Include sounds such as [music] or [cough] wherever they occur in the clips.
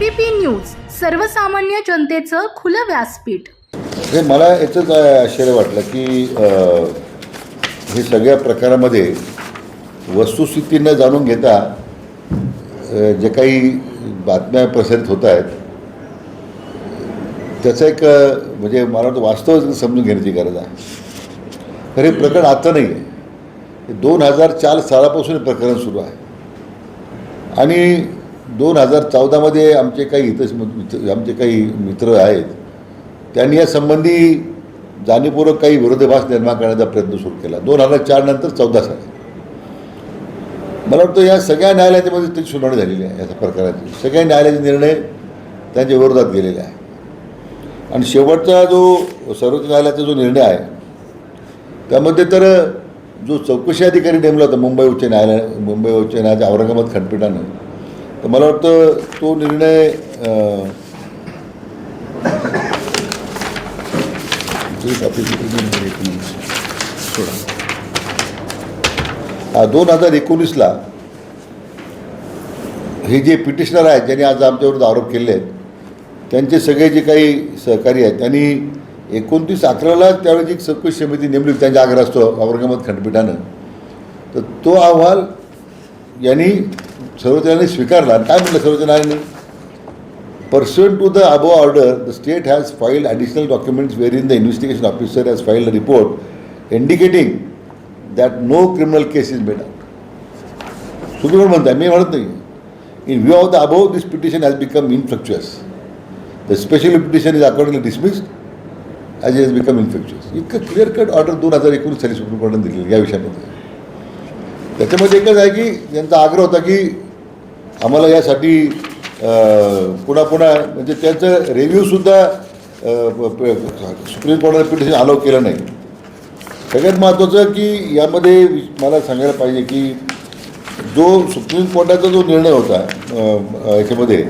ABP news सर्वसामान्य जनतेचं खुलं व्यासपीठ. हे मला याचंच आश्चर्य वाटलं की हे सगळ्या प्रकारामध्ये वस्तुस्थिती न जाणून घेता जे काही बातम्या प्रसारित होत आहेत त्याचं एक म्हणजे मला वाटतं वास्तव समजून घेण्याची गरज आहे. तर हे प्रकरण आता नाही आहे. दोन हजार चार सालापासून हे प्रकरण सुरू आहे. आणि दोन हजार चौदामध्ये आमचे काही हित मित्र आमचे काही मित्र आहेत त्यांनी या संबंधी जाणीवपूर्वक काही विरोधाभास निर्माण करण्याचा प्रयत्न सुरू केला. दोन हजार चार नंतर चौदा साली. मला वाटतं या सगळ्या न्यायालयामध्ये त्याची सुनावणी झालेली आहे या प्रकाराची सगळ्या न्यायालयाचे निर्णय त्यांच्या विरोधात गेलेले आहे आणि शेवटचा जो सर्वोच्च न्यायालयाचा जो निर्णय आहे त्यामध्ये तर जो चौकशी अधिकारी नेमला होता मुंबई उच्च न्यायालय मुंबई उच्च न्यायालयाच्या औरंगाबाद खंडपीठानं तर मला वाटतं तो निर्णय हा दोन हजार एकोणीसला हे जे पिटिशनर आहेत ज्यांनी आज आमच्याविरुद्ध आरोप केले आहेत त्यांचे सगळे जे काही सहकारी आहेत त्यांनी एकोणतीस अकराला त्यावेळी जी चौकशी समिती नेमली त्यांच्या आग्रह असतो औरंगाबाद खंडपीठानं तर तो अहवाल यांनी सर्वोच्च स्वीकारला. काय म्हटलं सर्वोच्च न्यायालयाने to the above order the state has filed additional documents wherein the investigation officer has filed report indicating that no criminal case is is made out. Supreme court म्हणताय मी म्हणत नाही. In view of the above this petition has become infructuous the special petition is accordingly dismissed as is become infructuous इतकं clear cut order दोन हजार एकोणीस साली supreme कोर्टाने दिलेली या विषयामध्ये. त्याच्यामध्ये एकच आहे की यांचा आग्रह होता की आम्हाला यासाठी पुन्हा पुन्हा म्हणजे त्यांचं रेव्ह्यूसुद्धा सुप्रीम कोर्टाने पिटिशन अलाव केलं नाही. सगळ्यात महत्त्वाचं की यामध्ये मला सांगायला पाहिजे की जो सुप्रीम कोर्टाचा जो निर्णय होता याच्यामध्ये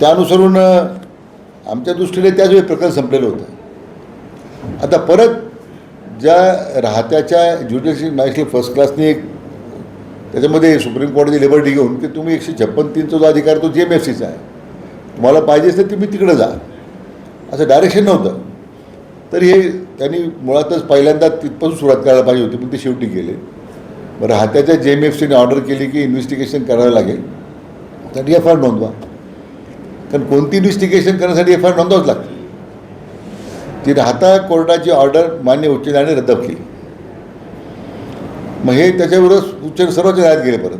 त्यानुसरून आमच्या दृष्टीने त्याच वेळी प्रकरण संपलेलं होतं. आता परत ज्या राहत्याच्या ज्युडिशियल मॅजिस्ट्रेट फर्स्ट क्लासने एक त्याच्यामध्ये सुप्रीम कोर्टाची लिबर्टी घेऊन की तुम्ही एकशे छप्पन तीनचा जो अधिकार तो जी एम एफ सीचा आहे. तुम्हाला पाहिजे असेल तर तुम्ही तिकडं जा. असं डायरेक्शन नव्हतं. तर हे त्यांनी मुळातच पहिल्यांदा तिथपासून सुरुवात करायला पाहिजे होती पण ते शेवटी गेले. बरं हात्याच्या जे एम एफ सीने ऑर्डर केली की इन्व्हेस्टिगेशन करावं लागेल. त्यासाठी एफ आय आर नोंदवा. कारण कोणती इन्व्हेस्टिगेशन करण्यासाठी एफ आय आर नोंदवाच लागते. तिथे हाता कोर्टाची ऑर्डर मान्य उच्च न्यायालयाने रद्द केली. मग हे त्याच्याविरोधात उच्च सर्वोच्च न्यायालयात गेले परत.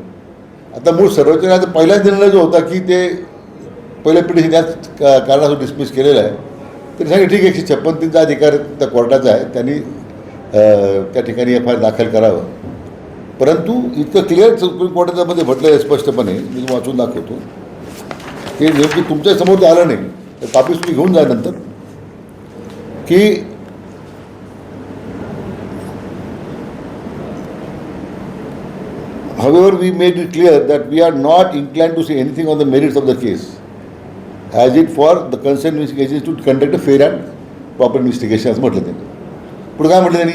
आता मूळ सर्वोच्च न्यायालयाचा पहिलाच निर्णय जो होता की ते पहिल्या पिढीने त्याच का- डिस्मिस केलेलं आहे. तरी सांगितलं ठीक आहे एकशे छप्पन तीनचा अधिकार त्या कोर्टाचा आहे. त्यांनी त्या ठिकाणी एफ आय आर दाखल करावं. परंतु इतकं क्लिअर सुप्रीम कोर्टाच्यामध्ये म्हटलं आहे स्पष्टपणे मी वाचून दाखवतो. की नेमकी तुमच्यासमोर ते आलं नाही. तर कापीस तुम्ही घेऊन जा नंतर. की However, we made it clear that we are not inclined to say anything on the merits of the case, as it for the concerned investigations to conduct a fair and proper investigation असं म्हटलं त्यांनी पुढे काय म्हटलं त्यांनी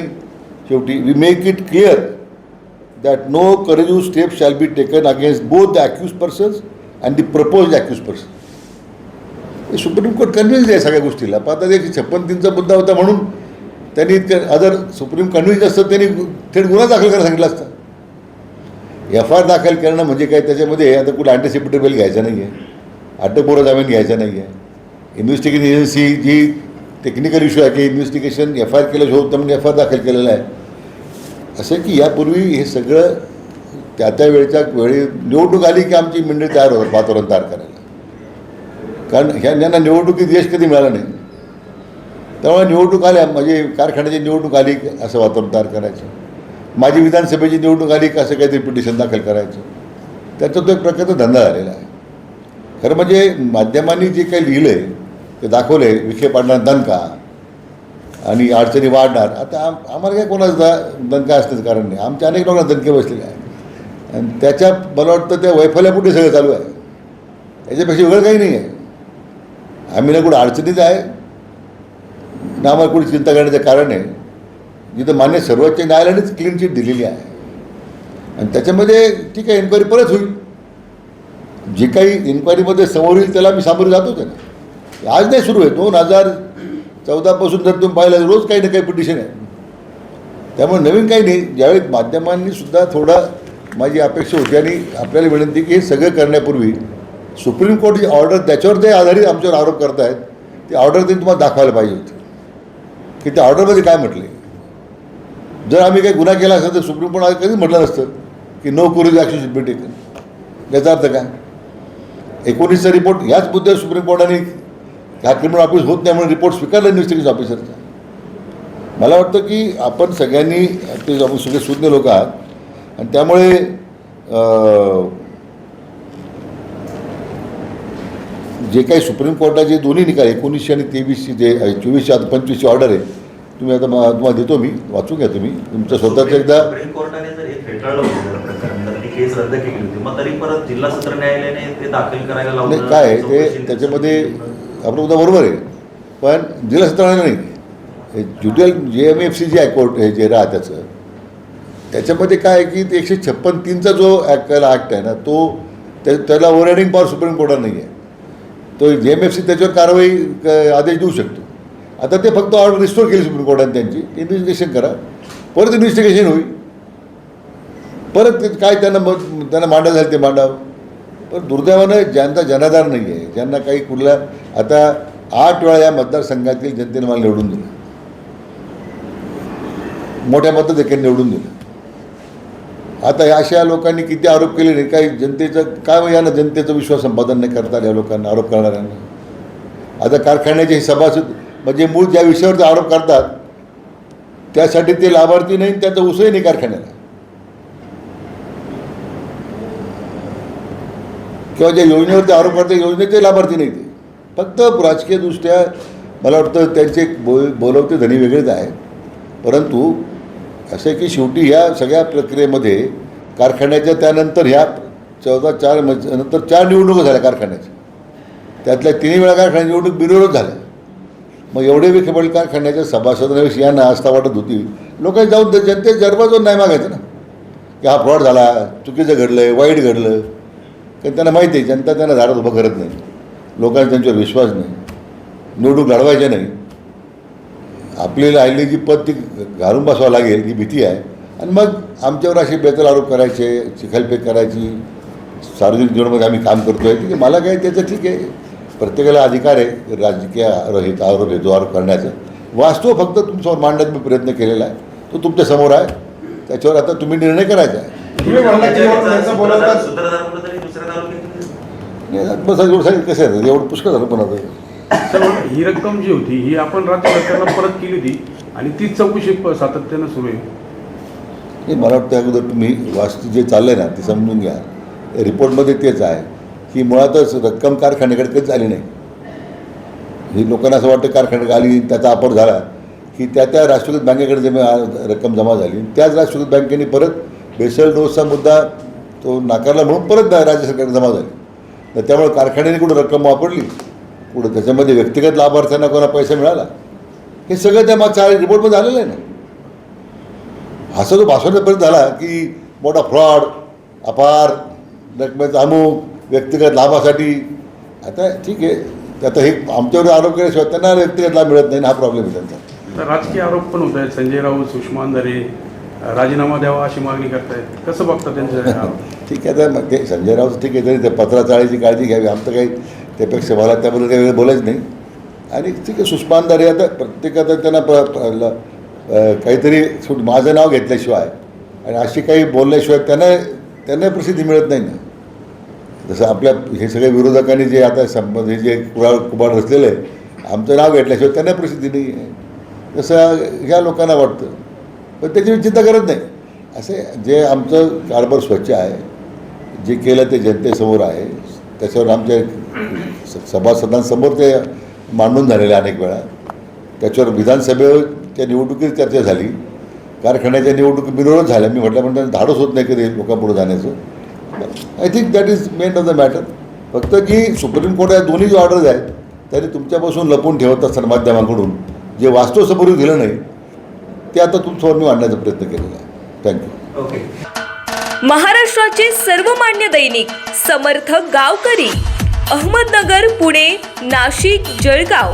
शेवटी we make it clear that no coercive step shall be taken against both the accused persons and the proposed accused person supreme court convince आहे सगळ्या गोष्टीला पण आता एक छप्पन तीनचा मुद्दा होता म्हणून त्यांनी अदर सुप्रीम कन्व्हिन्स असतं त्यांनी थेट गुन्हा दाखल करायला सांगितलं असतं एफ आय आर दाखल करणं म्हणजे काय? त्याच्यामध्ये आता कुठं अँटिसिपेटरी बेल घ्यायचं नाही आहे अटकपूर्व जामीन घ्यायचा नाही आहे इन्व्हेस्टिगेशन एजन्सी जी टेक्निकल इश्यू आहे की इन्व्हेस्टिगेशन एफ आय आर केलं होतं म्हणजे एफ आय आर दाखल केलेलं आहे. असं की यापूर्वी हे सगळं त्या त्या वेळच्या वेळी निवडणूक आली की आमची मंडळी तयार होतात वातावरण तयार करायला. कारण ह्या यांना निवडणुकीत यश कधी मिळालं नाही. त्यामुळे निवडणूक आल्या म्हणजे कारखान्याची निवडणूक आली असं वातावरण तयार करायचं. माझी विधानसभेची निवडणूक आली का असं काहीतरी पिटिशन दाखल करायचं. त्याचा तो एक प्रकारचा धंदा झालेला आहे. खरं म्हणजे माध्यमांनी जे काही लिहिलं आहे ते दाखवलं आहे विखे पाडणार दणका. आणि अडचणी वाढणार. आता आम आम्हाला काय कोणाचा दणका असण्याचं कारण नाही. आमच्या अनेक लोकांना दणके बसलेले आहेत. आणि त्याच्या मला वाटतं त्या वैफल्यापुढे सगळं चालू आहे. याच्यापेक्षा वेगळं काही नाही आहे आम्ही ना कुठं अडचणीत आहे. ना आम्हाला कुठे चिंता करण्याचं कारण आहे. जिथं मान्य सर्वोच्च न्यायालयानेच क्लीन चिट दिलेली आहे. आणि त्याच्यामध्ये ठीक आहे एन्क्वायरी परत होईल. जी काही इन्क्वायरीमध्ये समोर येईल त्याला मी सामोरे जातो आहे आज नाही सुरू आहे. दोन हजार चौदापासून जर तुम्ही पाहिलं रोज काही ना काही पिटिशन आहे. त्यामुळे नवीन काही नाही. ज्यावेळी माध्यमांनी सुद्धा थोडा माझी अपेक्षा होती आणि आपल्याला विनंती की हे सगळं करण्यापूर्वी सुप्रीम कोर्टची ऑर्डर त्याच्यावर ते आधारित आमच्यावर आरोप करतायत ती ऑर्डर त्यांनी तुम्हाला दाखवायला पाहिजे होती. की त्या ऑर्डरमध्ये काय म्हटले जर आम्ही काही गुन्हा केला असता तर सुप्रीम कोर्ट आज कधीच म्हटलं नसतं की no coercive action should be taken याचा अर्थ काय? एकोणीसचा रिपोर्ट ह्याच मुद्द्यावर सुप्रीम कोर्टाने हा क्रिमिनल ऑफिस होत नाही म्हणून रिपोर्ट स्वीकारला इन्व्हेस्टिगेशन ऑफिसरचा मला वाटतं की आपण सगळ्यांनी ते आपण सगळे सुज्ञ लोक आहात. आणि त्यामुळे जे काही सुप्रीम कोर्टाचे दोन्ही निकाल एकोणीसशे आणि तेवीसशे जे चोवीसशे आता पंचवीसची ऑर्डर आहे तुम्ही आता तुम्हाला देतो मी वाचून घ्या तुम्ही. तुमचं स्वतःचं एकदा सुप्रीम कोर्टाने जर हे फेटाळलं होतं जर प्रकरण तर ती केस रद्द केली होती. मग तरी परत जिल्हा सत्र न्यायालयाने ते दाखल करायला नाही लावलं काय आहे, चौकशी- ते त्याच्यामध्ये आपलं उद्या बरोबर आहे. पण जिल्हा सत्राला नाही हे ज्युडियल जे एम एफ सी जे आहे कोर्ट हे जे राहा त्याचं त्याच्यामध्ये काय आहे की ते एकशे छप्पन तीनचा जो ॲक्ट ॲक्ट आहे ना तो त्या त्याला ओव्हररायडिंग पॉवर सुप्रीम कोर्टात नाही आहे तो जे एम एफ सी त्याच्यावर कारवाई क- आदेश देऊ शकतो. आता ते फक्त ऑर्डर रिस्टोर केली सुप्रीम कोर्टाने त्यांची. इन्व्हेस्टिगेशन करा. परत इन्व्हेस्टिगेशन होईल. परत ते काय त्यांना मग त्यांना मांडायचं झालं ते मांडावं. पण दुर्दैवानं ज्यांचा जनाधार नाही आहे ज्यांना काही कुठल्या आता आठ वेळा या मतदारसंघातील जनतेने मला निवडून दिलं. मोठ्या मताधिक्याने निवडून दिलं. आता या अशा लोकांनी किती आरोप केले नाही काही जनतेचं काय हो यानं जनतेचा विश्वास संपादन नाही करता या लोकांना आरोप करणाऱ्यांना? आता कारखान्याचे हे सभासद म्हणजे मूळ ज्या विषयावरचा आरोप करतात त्यासाठी ते लाभार्थी नाही त्याचा उसही नाही कारखान्याला. किंवा ज्या योजनेवरती आरोप करते योजनेचे लाभार्थी नाही ते. फक्त राजकीयदृष्ट्या मला वाटतं त्यांचे एक बो बोलवते धनी वेगळेच आहे. परंतु असं आहे की शेवटी ह्या सगळ्या प्रक्रियेमध्ये कारखान्याच्या त्यानंतर ह्या चौदा चार म नंतर चार निवडणुका झाल्या कारखान्याच्या. त्यातल्या तिन्ही वेळा कारखान्याची निवडणूक बिनविरोध झाल्या. मग एवढे विखेपड कारखान्याच्या सभासदांविषयी यांना आस्था वाटत होती. लोकांनी जाऊन ते जनते जरबाजून नाही मागायचं ना. की हा फ्रॉड झाला चुकीचं घडलं आहे वाईट घडलं. कारण त्यांना माहिती आहे जनता त्यांना झाडात उभं करत नाही. लोकांचा त्यांच्यावर विश्वास नाही. निवडणूक लढवायच्या नाही. आपल्याला आलेली जी पद ती घालून बसावं लागेल ही भीती आहे. आणि मग आमच्यावर असे बेतल आरोप करायचे चिखलफेक करायची सार्वजनिक जीवनामध्ये आम्ही काम करतो आहे ठीक आहे मला काय त्याचं ठीक आहे. प्रत्येकाला अधिकार आहे राजकीय आरोप आरोप हे जो आरोप करण्याचा. वास्तव फक्त तुमच्यासमोर मांडण्याचा मी प्रयत्न केलेला आहे. तो तुमच्यासमोर आहे. त्याच्यावर आता तुम्ही निर्णय करायचा आहे. कसं आहे? एवढं पुष्कळ झालं पण आता. ही रक्कम जी होती ही आपण राज्य सरकारला परत केली होती आणि तीच चौकशी प- सातत्यानं सुरू आहे. मला वाटतं अगोदर तुम्ही वास्तू जे चाललं आहे ना ते समजून घ्या. रिपोर्टमध्ये तेच आहे. की मुळातच रक्कम कारखान्याकडे कधीच आली नाही. ही लोकांना असं वाटतं कारखान्याकडे आली त्याचा वापर झाला की त्या त्या राष्ट्रीयकृत बँकेकडे जमा रक्कम जमा झाली त्याच राष्ट्रीयकृत बँकेने परत बेसल डोसचा मुद्दा तो नाकारला म्हणून परत राज्य सरकारने जमा झाली. तर त्यामुळे कारखान्याने कुठं रक्कम वापरली कुठं त्याच्यामध्ये व्यक्तिगत लाभार्थ्यांना कोणा पैसा मिळाला हे सगळं त्या मागच्या रिपोर्टमध्ये आलेलं आहे ना. असं जो भाषणापर्यंत झाला की मोठा फ्रॉड अपार रकमेचा अमुक व्यक्तिगत लाभासाठी. आता ठीक आहे. आता हे आमच्यावर आरोप केल्याशिवाय त्यांना व्यक्तिगत लाभ मिळत नाही ना हा प्रॉब्लेम आहे त्यांचा. तर राजकीय आरोप पण होत आहेत. संजय राऊत सुषमा अंधारे राजीनामा द्यावा अशी मागणी करतायत. कसं बघता त्यांचं? [laughs] ठीक आहे तर मग ते संजय राऊत ठीक आहे तरी ते पत्राचाळीची काळजी घ्यावी. आमचं काही त्यापेक्षा मला त्याबद्दल काही बोलायचं नाही. आणि ठीक आहे सुषमानदारी आता प्रत्येकाचं त्यांना काहीतरी सूट माझं नाव घेतल्याशिवाय आणि अशी काही बोलल्याशिवाय त्यांना त्यांना प्रसिद्धी मिळत नाही ना. जसं आपल्या हे सगळे विरोधकांनी जे आता संबंध हे जे कुराळ कुबाड रचलेलं आहे आमचं नाव घेतल्याशिवाय त्यांना प्रसिद्धी नाही आहे. तसं ह्या लोकांना वाटतं. पण त्याची चिंता करत नाही. असे जे आमचं कारभार स्वच्छ आहे जे केलं ते जनतेसमोर आहे त्याच्यावर आमच्या स- सभासदांसमोर ते मांडून झालेले अनेक वेळा. त्याच्यावर विधानसभेच्या निवडणुकीत चर्चा झाली. कारखान्याच्या निवडणुकी बिरोध झाल्या मी म्हटल्याप्रमाणे धाडस होत नाही कधी लोकांपुढे जाण्याचं. I think that is main of the matter फक्त की सुप्रीम कोर्ट या दोन्ही जे ऑर्डर्स आहेत त्यांनी तुमच्यापासून लपून ठेवत असताना माध्यमांकडून. जे वास्तव समोर दिलं नाही ते आता तुमच्यावर मी आणण्याचा प्रयत्न केलेला आहे. थँक्यू ओके महाराष्ट्राचे सर्वमान्य दैनिक समर्थ गावकरी अहमदनगर पुणे नाशिक जळगाव.